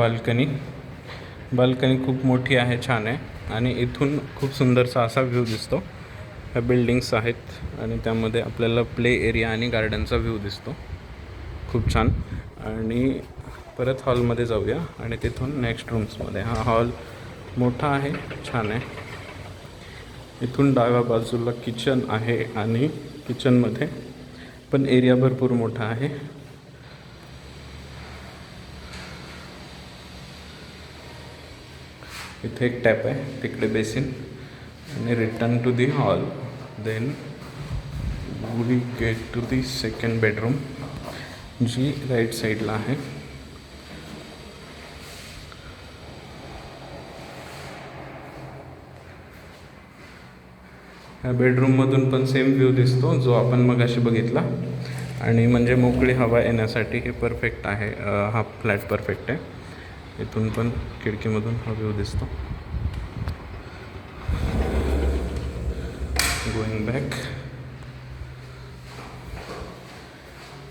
Balcony balcony खूप मोठी आहे छान आहे आणि इथून खूप सुंदरसा असा व्ह्यू दिसतो ह्या बिल्डिंग्स आहेत आणि त्यामध्ये आपल्याला प्ले एरिया आणि गार्डनचा व्ह्यू दिसतो खूप छान आणि परत हॉलमध्ये जाऊया आणि तिथून नेक्स्ट रूम्समध्ये हा हॉल मोठा आहे छान आहे इथून डाव्या बाजूला किचन आहे आणि किचनमध्ये पण एरिया भरपूर मोठा आहे इथे एक टॅप आहे तिकडे बेसिन आणि return to the hall then we get to the second bedroom G right साईडला आहे ह्या बेडरूममधून पण सेम व्ह्यू दिसतो जो आपण मग अशी बघितला आणि म्हणजे मोकळी हवा येण्यासाठी हे परफेक्ट आहे हा फ्लॅट परफेक्ट आहे इथून पण खिडकीमधून हा व्ह्यू दिसतो गोईंग बॅक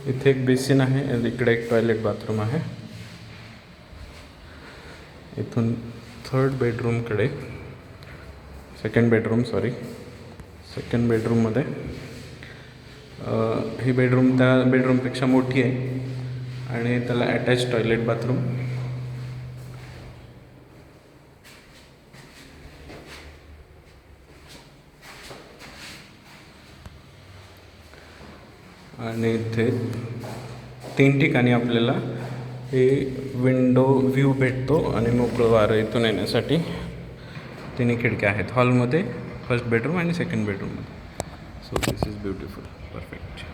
इथे एक बेसिन आहे इकडे एक टॉयलेट बाथरूम आहे इथून थर्ड बेडरूमकडे सेकंड बेडरूम सॉरी सेकंड बेडरूममध्ये ही बेडरूम त्या बेडरूमपेक्षा मोठी आहे आणि त्याला अटॅच टॉयलेट बाथरूम आणि इथे तीन ठिकाणी आपल्याला हे विंडो व्ह्यू भेटतो आणि मोकळं वारं इथून येण्यासाठी तिन्ही खिडक्या आहेत हॉलमध्ये first bedroom and second bedroom. So this is beautiful, perfect.